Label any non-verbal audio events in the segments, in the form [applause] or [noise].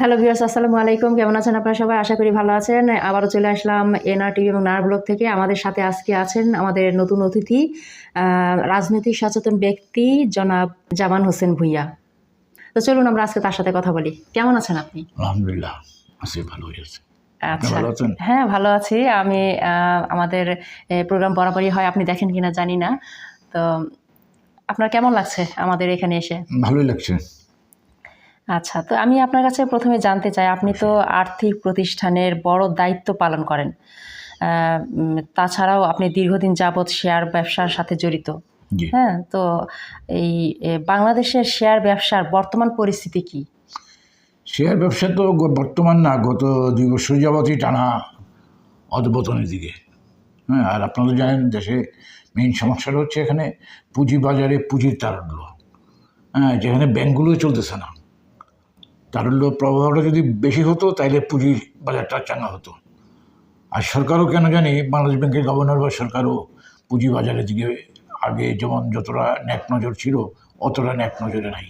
Hello viewers আসসালামু আলাইকুম। কেমন আছেন আপনারা সবাই? আশা করি ভালো আছেন। আবারও চলে আসলাম এনআর টিভি এবং নার ব্লগ থেকে। আমাদের সাথে আজকে আছেন আমাদের নতুন অতিথি রাজনৈতিক সচেতন ব্যক্তি জনাব জামান হোসেন ভুইয়া। তো চলুন আমরা আজকে তার সাথে কথা বলি। কেমন আছেন আপনি? আলহামদুলিল্লাহ আছি ভালো আপনি আচ্ছা হ্যাঁ ভালো আছি। আমি আমাদের প্রোগ্রাম বরাবরই হয়। আপনি দেখেন কিনা জানি না। তো আপনার কেমন লাগছে আমাদের এখানে এসে? ভালোই লাগছে। আচ্ছা তো আমি আপনার কাছে প্রথমে জানতে চাই আপনি তো আর্থিক প্রতিষ্ঠানের বড় দায়িত্ব পালন করেন। তাছাড়াও আপনি দীর্ঘদিন যাবৎ শেয়ার ব্যবসার সাথে জড়িত। হ্যাঁ তো এই বাংলাদেশের শেয়ার ব্যবসার বর্তমান পরিস্থিতি কি? শেয়ার ব্যবসা তো বর্তমান না গত দুই বছর যাবতই টানা অধপতনের দিকে। হ্যাঁ আর আপনারা জানেন দেশে মেইন সমস্যাটা হচ্ছে এখানে পুঁজি বাজারে পুঁজির তারল্য। হ্যাঁ যেখানে ব্যাংকগুলো চলতেছে না। তারল্য প্রভাবটা যদি বেশি হতো, তাইলে পুঁজির বাজারটা চাঙ্গা হতো। আর সরকারও কেন জানি, বাংলাদেশ ব্যাংকের গভর্নর বা সরকারও পুঁজি বাজারের দিকে আগে যেমন যতটা ন্যাক নজর ছিল, অতটা ন্যাক নজরে নাই।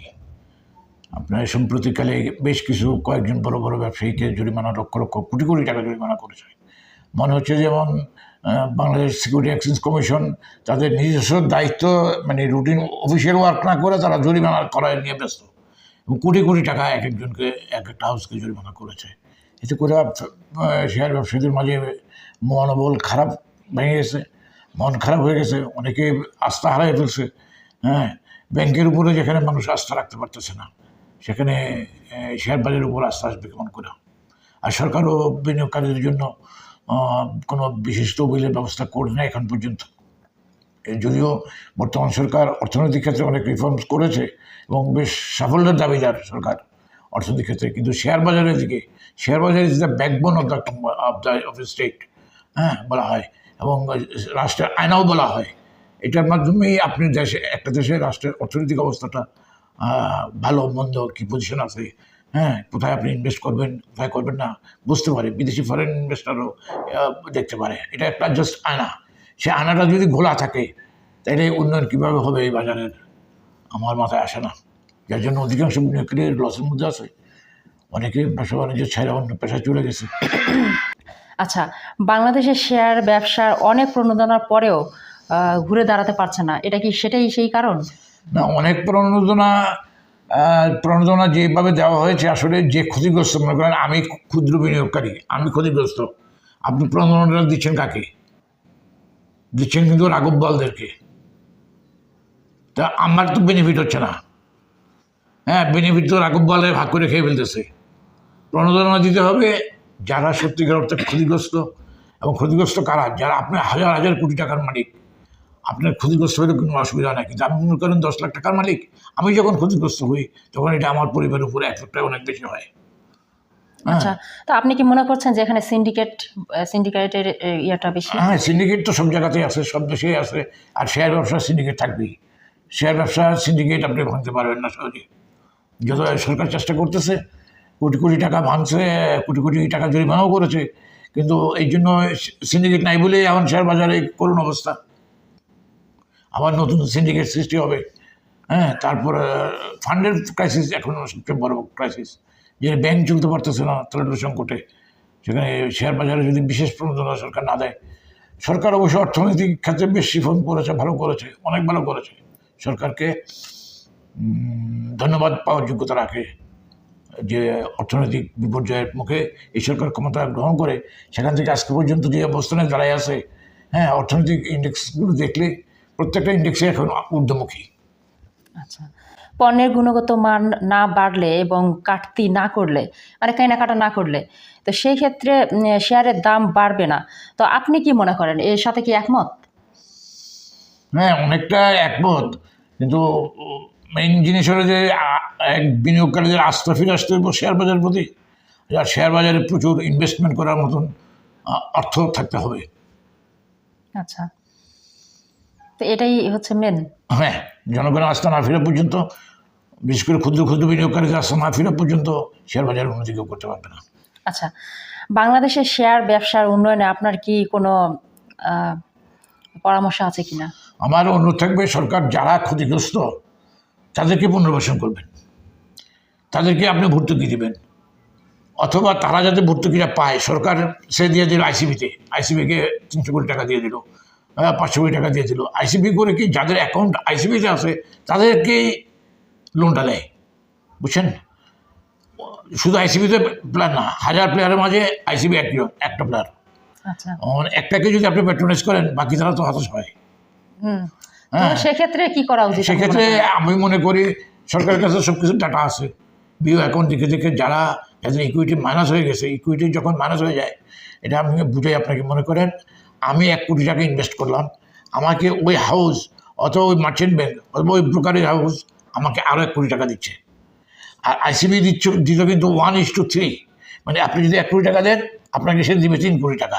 আপনার সম্প্রতিকালে বেশ কিছু কয়েকজন বড় বড় ব্যবসায়ীকে জরিমানা, লক্ষ লক্ষ কোটি কোটি টাকা জরিমানা করেছে। মনে হচ্ছে যেমন বাংলাদেশ সিকিউরিটি এক্সচেঞ্জ কমিশন তাদের নিজস্ব দায়িত্ব মানে রুটিন অফিসিয়াল ওয়ার্ক না করে তারা জরিমানা করায় নিয়ে ব্যস্ত। এবং কোটি কোটি টাকা এক একজনকে, এক একটা হাউসকে জরিমানা করেছে। এতে করে শেয়ার ব্যবসায়ীদের মাঝে মনোবল খারাপ ভেঙে গেছে, মন খারাপ হয়ে গেছে, অনেকে আস্থা হারাই ফেলছে। হ্যাঁ ব্যাংকের উপরে যেখানে মানুষ আস্থা রাখতে পারতেছে না, সেখানে শেয়ার বাজারের উপর আস্থা আসবে কেমন করে? আর সরকারও বিনিয়োগকারীদের জন্য কোনো বিশেষ তহবিলের ব্যবস্থা করে না এখন পর্যন্ত। যদিও বর্তমান সরকার অর্থনৈতিক ক্ষেত্রে অনেক রিফর্মস করেছে এবং বেশ সাফল্যের দাবিদার সরকার অর্থনৈতিক ক্ষেত্রে। কিন্তু শেয়ার বাজারের দিকে শেয়ার বাজার is the backbone of the of the of the state হ্যাঁ বলা হয়। এবং রাষ্ট্রের আয়নাও বলা হয়। এটার মাধ্যমেই আপনি দেশে, একটা দেশের রাষ্ট্রের অর্থনৈতিক অবস্থাটা ভালো, মন্দ কী পজিশন আছে হ্যাঁ কোথায় আপনি ইনভেস্ট করবেন, কোথায় করবেন না, বুঝতে পারে। বিদেশি ফরেন ইনভেস্টারও দেখতে পারে। এটা একটা জাস্ট আয়না। সে আনাটা যদি ঘোলা থাকে তাহলে উন্নয়ন কীভাবে হবে এই বাজারের? আমার মাথায় আসে না। যার জন্য অধিকাংশ বিনিয়োগকারী লসের মধ্যে আছে। অনেকে ব্যবসা বাণিজ্য ছেড়ে অন্য পেশায় চলে গেছে। আচ্ছা বাংলাদেশের শেয়ার ব্যবসার অনেক প্রণোদনার পরেও ঘুরে দাঁড়াতে পারছে না। এটা কি সেটাই সেই কারণ? না অনেক প্রণোদনা প্রণোদনা যেভাবে দেওয়া হয়েছে আসলে যে ক্ষতিগ্রস্ত মনে করেন আমি ক্ষুদ্র বিনিয়োগকারী আমি ক্ষতিগ্রস্ত। আপনি প্রণোদনা দিচ্ছেন কাকে? দিচ্ছেন কিন্তু রাঘব বলদেরকে। তা আমার তো বেনিফিট হচ্ছে না। হ্যাঁ বেনিফিট তো রাঘব বলে ভাগ করে খেয়ে ফেলতেছে। প্রণোদনা দিতে হবে যারা সত্যিকার অর্থে ক্ষতিগ্রস্ত। এবং ক্ষতিগ্রস্ত কারা? যারা আপনার হাজার হাজার কোটি টাকার মালিক। আপনার ক্ষতিগ্রস্ত হলে কোনো অসুবিধা নেই। কিন্তু আপনি মনে করেন দশ লাখ টাকার মালিক। আমি যখন ক্ষতিগ্রস্ত হই, তখন এটা আমার পরিবারের উপরে এক লাখ টাকা অনেক বেশি হয় হ্যাঁ। আচ্ছা তো আপনি কি মনে করছেন যে এখানে সিন্ডিকেট সিন্ডিকেটের ইয়েটা বেশি? হ্যাঁ সিন্ডিকেট তো সব জায়গাতেই আছে সব দেশেই আছে। আর শেয়ার ব্যবসা সিন্ডিকেট থাকবেই। শেয়ার ব্যবসা সিন্ডিকেট আপনি ভাঙতে পারবেন না সহজে। যত সরকার চেষ্টা করতেছে কোটি কোটি টাকা ভাঙছে কোটি কোটি টাকা জরিমানাও করেছে কিন্তু এই জন্য সিন্ডিকেট নাই বলেই এখন শেয়ার বাজারে করুণ অবস্থা। আবার নতুন সিন্ডিকেট সৃষ্টি হবে। হ্যাঁ তারপর ফান্ডের ক্রাইসিস এখন সবচেয়ে বড় ক্রাইসিস যে ব্যাংক চলতে পারতেছে না তরল সংকটে, সেখানে শেয়ার বাজারে যদি বিশেষ প্রণোদনা সরকার না দেয়, সরকার অবশ্য অর্থনৈতিক ক্ষেত্রে বেশ রিফর্ম করেছে, ভালো করেছে, অনেক ভালো করেছে। সরকারকে ধন্যবাদ পাওয়ার যোগ্যতা রাখে যে অর্থনৈতিক বিপর্যয়ের মুখে এই সরকার ক্ষমতা গ্রহণ করে। সেখান থেকে আজকে পর্যন্ত যে অবস্থানে দাঁড়ায় আছে হ্যাঁ অর্থনৈতিক ইন্ডেক্সগুলো দেখলে প্রত্যেকটা ইন্ডেক্সে এখন ঊর্ধ্বমুখী। আচ্ছা। পণ্যের গুণগত মান না বাড়লে এবং কাটতি না করলে মানে কেনাকাটা না করলে তো সেই ক্ষেত্রে শেয়ারের দাম বাড়বে না। তো আপনি কি মনে করেন? এর সাথে কি একমত? হ্যাঁ অনেকটা একমত। কিন্তু মেইন জিনিস হলো যে এক বিনিয়োগকারীদের আস্থা ফিরে আসতে হবে শেয়ার বাজারের প্রতি আর শেয়ার বাজারে প্রচুর ইনভেস্টমেন্ট করার মতন অর্থ থাকতে হবে। আচ্ছা। তো এটাই হচ্ছে মেন হ্যাঁ। জনগণের আস্থা না ফেরা পর্যন্ত বিশেষ করে ক্ষুদ্র ক্ষুদ্র বিনিয়োগকারীদের আস্থা না ফেরা পর্যন্ত শেয়ার বাজার উন্নতি কেউ করতে পারবে না। আচ্ছা বাংলাদেশের শেয়ার ব্যবসার উন্নয়নে আপনার কি কোনো পরামর্শ আছে কিনা? আমার অনুরোধ থাকবে সরকার যারা ক্ষতিগ্রস্ত তাদেরকে পুনর্বাসন করবেন। তাদেরকে আপনি ভর্তুকি দিবেন। অথবা তারা যাতে ভর্তুকিটা পায় সরকার সে দিয়ে দিল আইসিবিতে আইসিবিকে তিনশো কোটি টাকা দিয়ে দিল। পাঁচশো কোটি টাকা দিয়ে দিল আইসিবি করে কি যাদের অ্যাকাউন্ট আইসিবিতে আছে তাদেরকেই লোনটা দেয়। বুঝছেন? শুধু আইসিবিতে প্লেয়ার না হাজার প্লেয়ারের মাঝে আইসিবি একজন একটা প্লেয়ার আচ্ছা। একটাকে যদি আপনি প্যাট্রোনাইজ করেন বাকি তারা তো হতাশ হয়। হ্যাঁ। সেক্ষেত্রে কি করা উচিত সেক্ষেত্রে আমি মনে করি সরকারের কাছে সব কিছু ডাটা আছে। বিও অ্যাকাউন্ট দেখে দেখে যারা যাদের ইকুইটি মাইনাস হয়ে গেছে ইকুইটি যখন মাইনাস হয়ে যায় এটা আমি বুঝাই আপনাকে মনে করেন। আমি এক কোটি টাকা ইনভেস্ট করলাম। আমাকে ওই হাউস অথবা ওই মার্চেন্ট ব্যাংক অথবা ওই ব্রোকারেজ হাউস আমাকে আরও এক কোটি টাকা দিচ্ছে। আর আইসিবি দিচ্ছ দিত কিন্তু ওয়ান ইস টু থ্রি মানে আপনি যদি এক কোটি টাকা দেন আপনাকে সে দিবে তিন কোটি টাকা।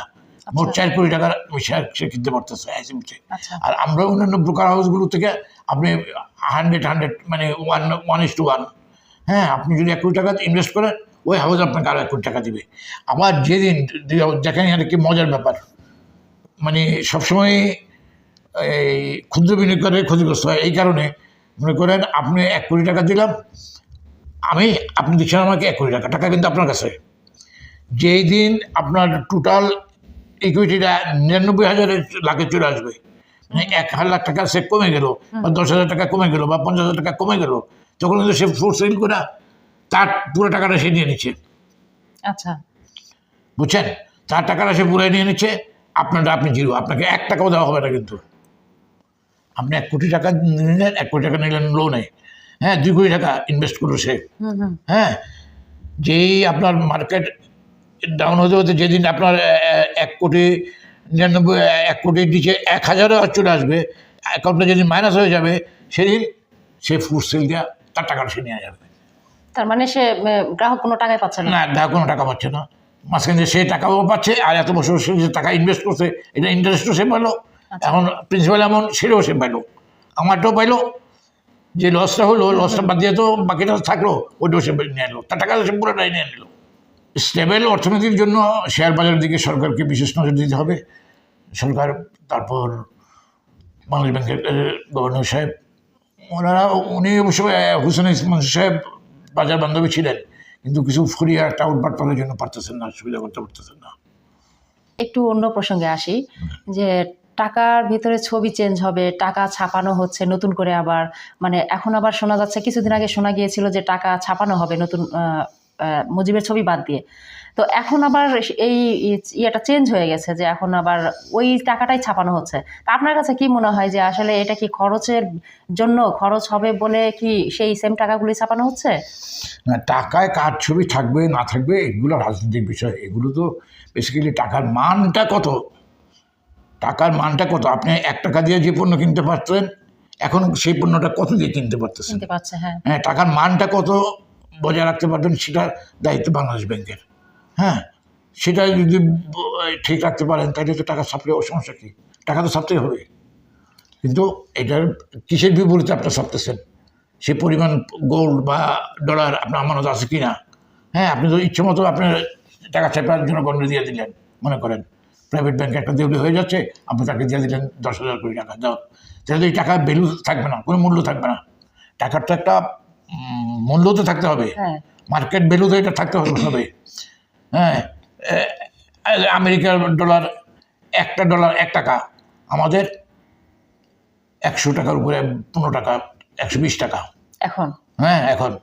মোট চার কোটি টাকার শেয়ার সে কিনতে পারতেছে আইসিবিতে আচ্ছা। আর আমরা অন্যান্য ব্রোকার হাউসগুলো থেকে আপনি হান্ড্রেড হান্ড্রেড মানে one one is two one হ্যাঁ আপনি যদি এক কোটি টাকা ইনভেস্ট করেন ওই হাউস আপনাকে আরও এক কোটি টাকা দিবে। আবার যেদিন দেখেন আর কি মজার ব্যাপার। মানে সবসময় এই ক্ষুদ্র বিনিয়োগকারী ক্ষতিগ্রস্ত হয়। এই কারণে মনে করেন আপনি এক কোটি টাকা দিলাম আমি আপনি দিচ্ছেন আমাকে এক কোটি টাকা টাকা কিন্তু আপনার কাছে। যেই দিন আপনার টোটাল ইকুইটিটা নিরানব্বই হাজারের লাখে চলে আসবে। মানে এক হাজার লাখ টাকা সে কমে গেল বা দশ হাজার টাকা কমে গেল বা পঞ্চাশ হাজার টাকা কমে গেল তখন কিন্তু সে ফোর সেল করে তার পুরো টাকাটা সে নিয়ে নিচ্ছে। আচ্ছা। বুঝছেন? তার টাকাটা সে পুরো নিয়ে নিচ্ছে। আপনারটা আপনি জিরো আপনাকে এক টাকাও দেওয়া হবে না কিন্তু। আপনি এক কোটি টাকা নিলেন এক কোটি টাকা নিলেন লোনে হ্যাঁ দুই কোটি টাকা ইনভেস্ট করল সে। হ্যাঁ যেই আপনার মার্কেট ডাউন হতে হতে যেদিন আপনার এক কোটি নিরানব্বই এক কোটির নিচে এক হাজারও চলে আসবে অ্যাকাউন্টটা যেদিন মাইনাস হয়ে যাবে সেদিন সে ফুড সেল দেওয়া তার টাকাটা সে নেওয়া যাবে। তার মানে সে গ্রাহক কোনো টাকাই পাচ্ছে না। না দেখা কোনো টাকা পাচ্ছে না। মাঝখানে দিয়ে সে টাকাও পাচ্ছে আর এত বছর সে যে টাকা ইনভেস্ট করছে এটা ইন্টারেস্টও সে পাইলো। এখন প্রিন্সিপাল এমন সেটাও সে পাইলো। আমারটাও পাইলো। যে লসটা হলো লসটা বাদ দিয়ে তো বাকিটা থাকল ওইটাও সে নিয়ে এলো তার টাকা সে পুরোটাই নিয়ে নিল। স্টেবল অর্থনীতির জন্য শেয়ার বাজারের দিকে সরকারকে বিশেষ নজর দিতে হবে। সরকার তারপর বাংলাদেশ ব্যাংকের গভর্নর সাহেব ওনারা উনি অবশ্য হুসেন ইসমান সাহেব বাজার বান্ধবী ছিলেন। কিন্তু কিছু ফুরিয়ে একটা উৎপাট করার জন্য পারতেছেন না, সুবিধা করতে পারতেছেন না। একটু অন্য প্রসঙ্গে আসি, যে টাকার ভিতরে ছবি চেঞ্জ হবে, টাকা ছাপানো হচ্ছে, নতুন করে আবার মানে এখন আবার শোনা যাচ্ছে, কিছুদিন আগে শোনা গিয়েছিল যে টাকা ছাপানো হবে নতুন মুজিবের ছবি বাদ দিয়ে। তো এখন আবার এই ইয়েটা চেঞ্জ হয়ে গেছে যে এখন আবার ওই টাকাটাই ছাপানো হচ্ছে। তা আপনার কাছে কি মনে হয় যে আসলে এটা কি খরচের জন্য খরচ হবে বলে কি সেই সেম টাকাগুলি ছাপানো হচ্ছে? না টাকায় কার ছবি থাকবে না থাকবে এগুলো রাজনৈতিক বিষয়। এগুলো তো বেসিক্যালি টাকার মানটা কত? টাকার মানটা কত? আপনি এক টাকা দিয়ে যে পণ্য কিনতে পারতেন এখন সেই পণ্যটা কত দিয়ে কিনতে পারতেছেন? হ্যাঁ। হ্যাঁ টাকার মানটা কত বজায় রাখতে পারবেন সেটার দায়িত্ব বাংলাদেশ ব্যাংকের। হ্যাঁ সেটা যদি ঠিক রাখতে পারেন তাহলে তো টাকা ছাপলে সমস্যা কী? টাকা তো ছাপতেই হবে। কিন্তু এটার কিসের বিপরীতে আপনার ছাপতেছেন? সে পরিমাণ গোল্ড বা ডলার আপনার আমানত আছে কি না হ্যাঁ আপনি তো ইচ্ছে মতো আপনার টাকা ছাপার জন্য গণ্য দিয়ে দিলেন মনে করেন। প্রাইভেট ব্যাংকে একটা দেউলি হয়ে যাচ্ছে আপনি তাকে দিয়ে দিলেন দশ হাজার কোটি টাকা দাও তাহলে এই টাকার ভ্যালু থাকবে না কোনো মূল্য থাকবে না। টাকার তো একটা মূল্য তো থাকতে হবে। মার্কেট ভ্যালু তো এটা থাকতে হবে হ্যাঁ আমেরিকার ডলার একটা ডলার এক টাকা আমাদের একশো টাকার উপরে পনেরো টাকা একশো বিশ টাকা। এখন? হ্যাঁ এখন।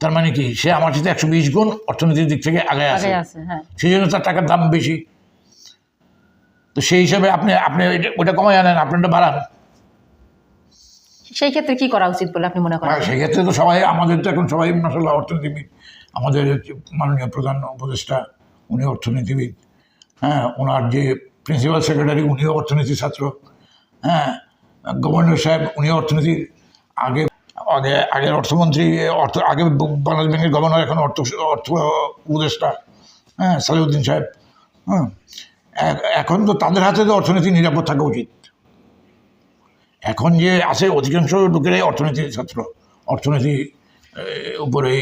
তার মানে কি সে আমার সাথে একশো বিশ গুণ অর্থনীতির দিক থেকে আগে আছে। হ্যাঁ। সেই জন্য তার টাকার দাম বেশি। তো সেই হিসাবে আপনি আপনি ওইটা- ওটা কমাই আনেন আপনারটা বাড়ান। সেই ক্ষেত্রে কি করা উচিত বলে আপনি মনে করেন? আর সেক্ষেত্রে তো সবাই আমাদের তো এখন সবাই মাসাল্লাহ অর্থনীতিবিদ। আমাদের মাননীয় প্রধান উপদেষ্টা উনি অর্থনীতিবিদ হ্যাঁ ওনার যে প্রিন্সিপাল সেক্রেটারি উনিও অর্থনীতি ছাত্র হ্যাঁ গভর্নর সাহেব, উনিও অর্থনীতির আগে আগে, আগের অর্থমন্ত্রী, অর্থ, আগে বাংলাদেশ ব্যাংকের গভর্নর এখন অর্থ অর্থ উপদেষ্টা হ্যাঁ সালিউদ্দিন সাহেব হ্যাঁ এখন তো তাদের হাতে তো অর্থনীতি নিরাপদ থাকা উচিত। এখন যে আছে, অধিকাংশ লোকেরাই অর্থনীতির ছাত্র, অর্থনীতি এর উপরে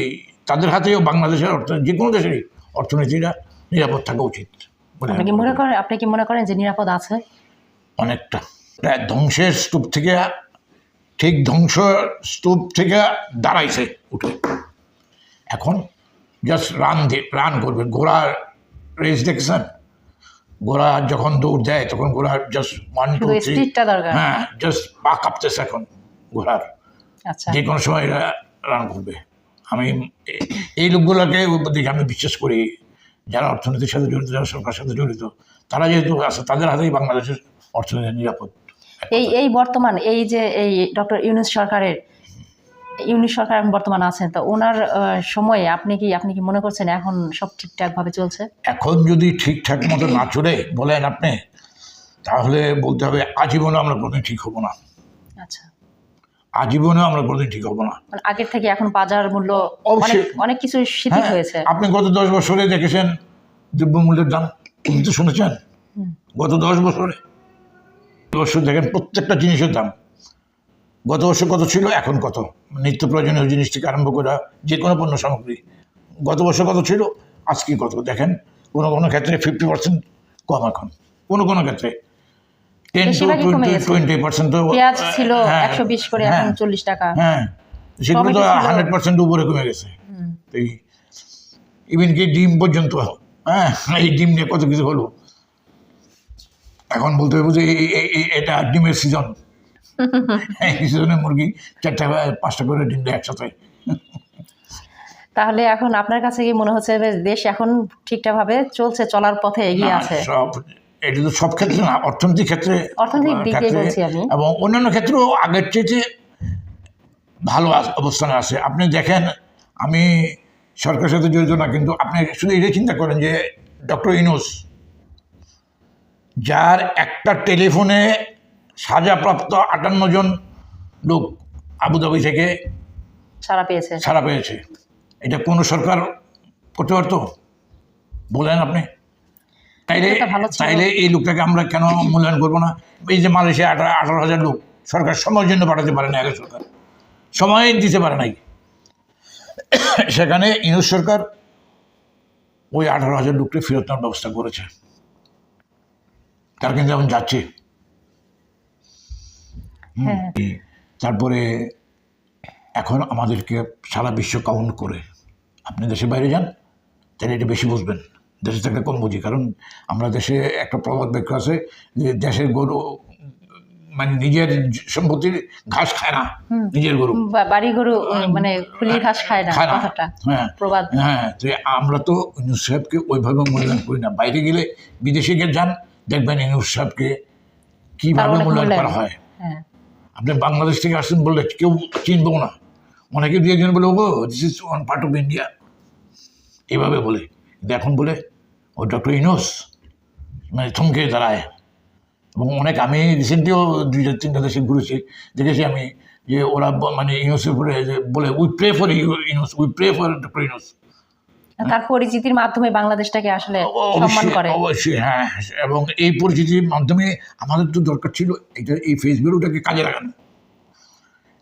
তাদের হাতেও বাংলাদেশের অর্থ যে কোনো দেশেরই অর্থনীতিটা নিরাপদ থাকা উচিত আপনি কি মনে করেন আপনি কি মনে করেন যে নিরাপদ আছে? অনেকটা। প্রায় ধ্বংসের স্তূপ থেকে ঠিক ধ্বংস স্তূপ থেকে দাঁড়াইছে উঠে। এখন জাস্ট রান রান করবে। ঘোড়ার রেস দেখছেন? ঘোড়া যখন দৌড় দেয় তখন ঘোড়ার জাস্ট ওয়ান টু থ্রি হ্যাঁ জাস্ট পা কাঁপতেছে এখন ঘোড়ার। আচ্ছা। যে কোনো সময় এরা রান করবে। আমি এই লোকগুলোকে দিকে আমি বিশ্বাস করি যারা অর্থনীতির সাথে জড়িত যারা সরকারের সাথে জড়িত তারা যেহেতু আছে তাদের হাতেই বাংলাদেশের অর্থনীতি নিরাপদ। এই এই বর্তমান এই যে এই ডক্টর ইউনুস সরকারের ইউনুস সরকার এখন বর্তমান আছেন তো ওনার সময়ে আপনি কি আপনি কি মনে করছেন এখন সব ঠিকঠাকভাবে চলছে? এখন যদি ঠিকঠাক মতো না চলে বলেন আপনি তাহলে বলতে হবে আজীবনে আমরা কোনো ঠিক হব না। আচ্ছা। আজীবনে আমরা কোনোদিন ঠিক হব না। মানে আগের থেকে এখন বাজার মূল্য অনেক কিছু শিথিল হ্যাঁ, হয়েছে। আপনি গত দশ বছরে দেখেছেন দ্রব্যমূল্যের দাম কিন্তু তো শুনেছেন গত দশ বছরে। বছর দেখেন প্রত্যেকটা জিনিসের দাম। গত বছর কত ছিল এখন কত? নিত্য প্রয়োজনীয় জিনিস থেকে আরম্ভ করে যে কোনো পণ্য সামগ্রী। গত বছর কত ছিল আজকে কত? দেখেন কোনো কোনো ক্ষেত্রে ফিফটি পার্সেন্ট কম এখন। কোনো কোনো ক্ষেত্রে। টেন টু বেশিরভাগই কমে গেছে। টোয়েন্টি পার্সেন্ট তো পেঁয়াজ ছিল হ্যাঁ, একশো বিশ করে হ্যাঁ, এখন চল্লিশ টাকা। হ্যাঁ সেগুলো তো হান্ড্রেড পার্সেন্ট উপরে কমে গেছে। এই ইভেন কি ডিম পর্যন্ত হ্যাঁ এই ডিম নিয়ে কত কিছু হলো? এখন বলতে হবে যে এটা ডিমের সিজন এই সিজনে মুরগি চারটা পাঁচটা করে ডিম দেয় একসাথে। তাহলে এখন আপনার কাছে কি মনে হচ্ছে দেশ এখন ঠিকঠাক ভাবে চলছে চলার পথে এগিয়ে আছে? সব এটা তো সব ক্ষেত্রে না অর্থনৈতিক ক্ষেত্রে এবং অন্যান্য ক্ষেত্রেও আগের চেয়ে ভালো অবস্থানে আছে। আপনি দেখেন আমি সরকারের সাথে জড়িত না কিন্তু আপনি শুধু এটাই চিন্তা করেন যে ডক্টর ইনোস যার একটা টেলিফোনে সাজাপ্রাপ্ত আটান্ন জন লোক আবুধাবি থেকে সারা পেয়েছে। ছাড়া পেয়েছে। এটা কোনো সরকার করতে পারতো? বলেন আপনি। তাইলে। তাইলে এই লোকটাকে আমরা কেন মূল্যায়ন করব না? এই যে মালয়েশিয়া আঠারো আঠারো হাজার লোক সরকার সময়ের জন্য পাঠাতে পারে না আগে সরকার। সময় দিতে পারে নাই। সেখানে ইউনুস সরকার ওই আঠারো হাজার লোককে ফেরত নেওয়ার ব্যবস্থা করেছে। তার কিন্তু এখন যাচ্ছে। হ্যাঁ। তারপরে এখন আমাদেরকে সারা বিশ্ব কাউন্ট করে। আপনি দেশের বাইরে যান তাহলে এটা বেশি বুঝবেন। দেশে থাকলে কম বুঝি কারণ আমরা দেশে একটা প্রবাদ বাক্য আছে যে দেশের গরু মানে নিজের সম্পত্তির ঘাস খায় না নিজের গরু। বাড়ি গরু মানে খুলি ঘাস খায় না কথাটা হ্যাঁ। প্রবাদ। হ্যাঁ তো আমরা তো ইউনুস সাহেবকে ওইভাবে মূল্যায়ন করি না। বাইরে গেলে বিদেশে গিয়ে যান দেখবেন ইউনুস সাহেবকে কীভাবে মূল্যায়ন করা হয়। হ্যাঁ। আপনি বাংলাদেশ থেকে আসছেন বললে কেউ চিনবো না। অনেকে দু একজন বলে ও this is one part of India এইভাবে বলে। কিন্তু এখন বলে ও ডক্টর ইনোস মানে থমকে দাঁড়ায়। এবং অনেক আমি রিসেন্টলিও দুই চার তিনটা দেশে ঘুরেছি দেখেছি আমি যে ওরা মানে ইনোসের উপরে বলে we pray for you Enos we pray for doctor Enos. তার পরিচিতির মাধ্যমে বাংলাদেশটাকে আসলে সম্মান করে। অবশ্যই হ্যাঁ এবং এই পরিচিতির মাধ্যমে আমাদের তো দরকার ছিল এটা এই ফেস ভ্যালুটাকে কাজে লাগানো।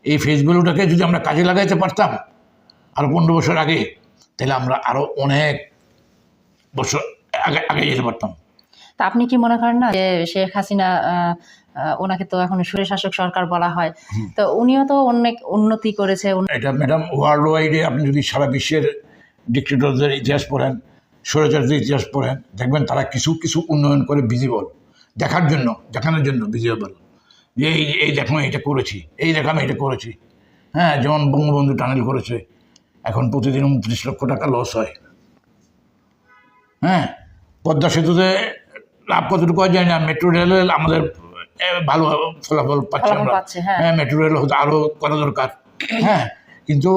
এই ফেস ভ্যালুটাকে যদি আমরা কাজে লাগাইতে পারতাম আরও পনেরো বছর আগে তাহলে আমরা আরও অনেক বছর আগে আগে যেতে পারতাম। তা আপনি কি মনে করেন না যে শেখ হাসিনা ওনাকে তো এখন সুরে শাসক সরকার বলা হয়। তো উনিও তো অনেক উন্নতি করেছে এটা ম্যাডাম ওয়ার্ল্ড ওয়াইডে আপনি যদি সারা বিশ্বের ডিক্টেটরদের ইতিহাস পড়েন স্বৈরাচারদের ইতিহাস পড়েন দেখবেন তারা কিছু কিছু উন্নয়ন করে ভিজিবল দেখার জন্য দেখানোর জন্য ভিজিবল যে এই এই দেখো এটা করেছি এই দেখো আমি এটা করেছি। হ্যাঁ যেমন বঙ্গবন্ধু টানেল করেছে এখন প্রতিদিন উনত্রিশ লক্ষ টাকা লস হয়। হ্যাঁ পদ্মা সেতুতে লাভ কতটুকু হয় যায় না মেট্রো রেলে আমাদের ভালো ফলাফল পাচ্ছি আমরা। হ্যাঁ। মেট্রো রেল হতে আরও করা দরকার। হ্যাঁ কিন্তু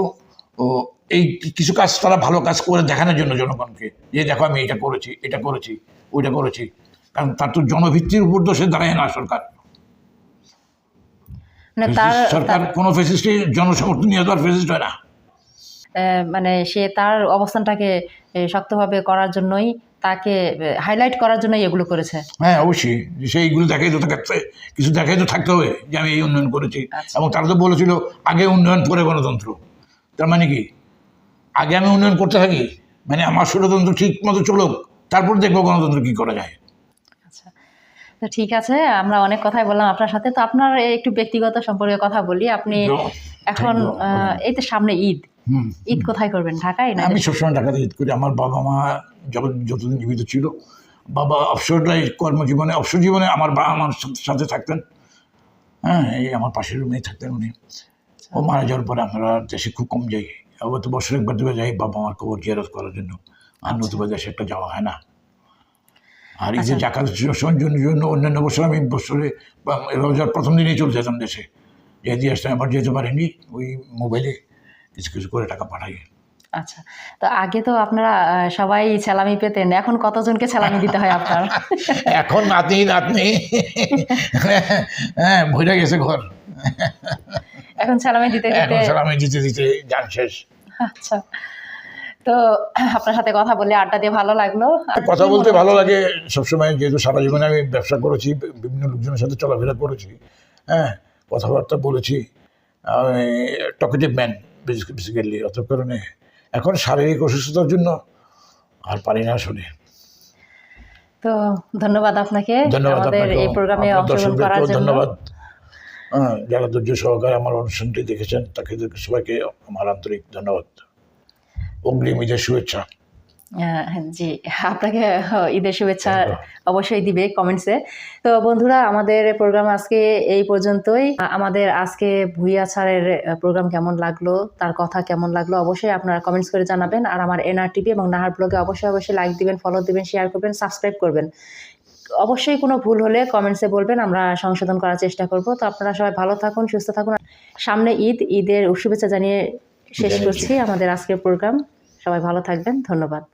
এই কিছু কাজ তারা ভালো কাজ করে দেখানোর জন্য জনগণকে যে দেখো আমি এটা করেছি এটা করেছি ওইটা করেছি। কারণ তার তো জনভিত্তির উপর তো সে দাঁড়ায় না সরকার। মানে সরকার কোনো ফেসিস্টে জনসমর্থন নিয়ে তো আর ফেসিস্ট হয় না। মানে সে তার অবস্থানটাকে শক্তভাবে করার জন্যই তাকে হাইলাইট করার জন্যই এগুলো করেছে। হ্যাঁ অবশ্যই। সেইগুলো দেখাই তো থাকতে কিছু দেখাই তো থাকতে হবে যে আমি এই উন্নয়ন করেছি। আচ্ছা। এবং তারা তো বলেছিল আগে উন্নয়ন পরে গণতন্ত্র। তার মানে কি? আগে আমি উন্নয়ন করতে থাকি মানে আমার ষড়যন্ত্র ঠিক মতো চলুক তারপর দেখব গণতন্ত্র কি করা যায়। আচ্ছা। তো ঠিক আছে আমরা অনেক কথাই বললাম আপনার সাথে। তো আপনার একটু ব্যক্তিগত সম্পর্কে কথা বলি। আপনি এখন এই তো সামনে ঈদ। ঈদ কোথায় করবেন? ঢাকায় না আমি সবসময় ঢাকাতে ঈদ করি। আমার বাবা মা যখন যতদিন জীবিত ছিল বাবা অবসর লাইফ কর্মজীবনে অবসর জীবনে আমার বাবা আমার সাথে- থাকতেন। হ্যাঁ এই আমার পাশের রুমেই থাকতেন উনি। ও মারা যাওয়ার পরে আমরা দেশে খুব কম যাই। আবার তো বছরে একবার দুবার যাই বাবা আমার খবর জিয়ারত করার জন্য। আর নতুবা দেশে একটা যাওয়া হয় না। আর এই যে জাকাত জন্য জন্য অন্যান্য বছর আমি বছরে রোজার প্রথম দিনেই চলে যেতাম দেশে। যে দিয়ে আসতাম আবার যেতে পারিনি ওই মোবাইলে কিছু কিছু করে টাকা পাঠাই আচ্ছা তো আগে তো আপনারা সবাই সালামি পেতেন এখন কতজনকে সালামি দিতে হয় আপনার? [laughs] এখন নাতনি নাতনি। হ্যাঁ ভইরা গেছে ঘর। এখন সালামি দিতে দিতে এখন সালামি দিতে দিতে যান শেষ। আচ্ছা তো আপনার সাথে কথা বলে আড্ডা দিয়ে ভালো লাগল। কথা বলতে ভালো লাগে সবসময় যেহেতু সারা জীবনে আমি ব্যবসা করেছি বিভিন্ন লোকজনের সাথে চলাফেরা করেছি হ্যাঁ কথাবার্তা বলেছি। টকেটিভ ম্যান বেসিক্যালি অত কারণে এখন শারীরিক অসুস্থতার জন্য আর পারি না শুনে তো ধন্যবাদ আপনাকে। ধন্যবাদ আমাদের এই প্রোগ্রামে অংশগ্রহণ করার জন্য। ধন্যবাদ। হ্যাঁ যারা ধৈর্য সহকারে আমার অনুষ্ঠানটি দেখেছেন তাকে সবাইকে আমার আন্তরিক ধন্যবাদ। অগ্রিম ঈদের শুভেচ্ছা। জি আপনাকে ঈদের শুভেচ্ছা অবশ্যই দিবে কমেন্টসে তো বন্ধুরা আমাদের প্রোগ্রাম আজকে এই পর্যন্তই। আমাদের আজকে ভুইয়া ছাড়ের প্রোগ্রাম কেমন লাগল তার কথা কেমন লাগল অবশ্যই আপনারা কমেন্টস করে জানাবেন। আর আমার এনআর টিভি এবং নাহার ব্লগে অবশ্যই অবশ্যই লাইক দিবেন ফলো দিবেন শেয়ার করবেন সাবস্ক্রাইব করবেন। অবশ্যই কোনো ভুল হলে কমেন্টসে বলবেন আমরা সংশোধন করার চেষ্টা করব। তো আপনারা সবাই ভালো থাকুন সুস্থ থাকুন। সামনে ঈদ ঈদের শুভেচ্ছা জানিয়ে শেষ করছি আমাদের আজকের প্রোগ্রাম সবাই ভালো থাকবেন ধন্যবাদ।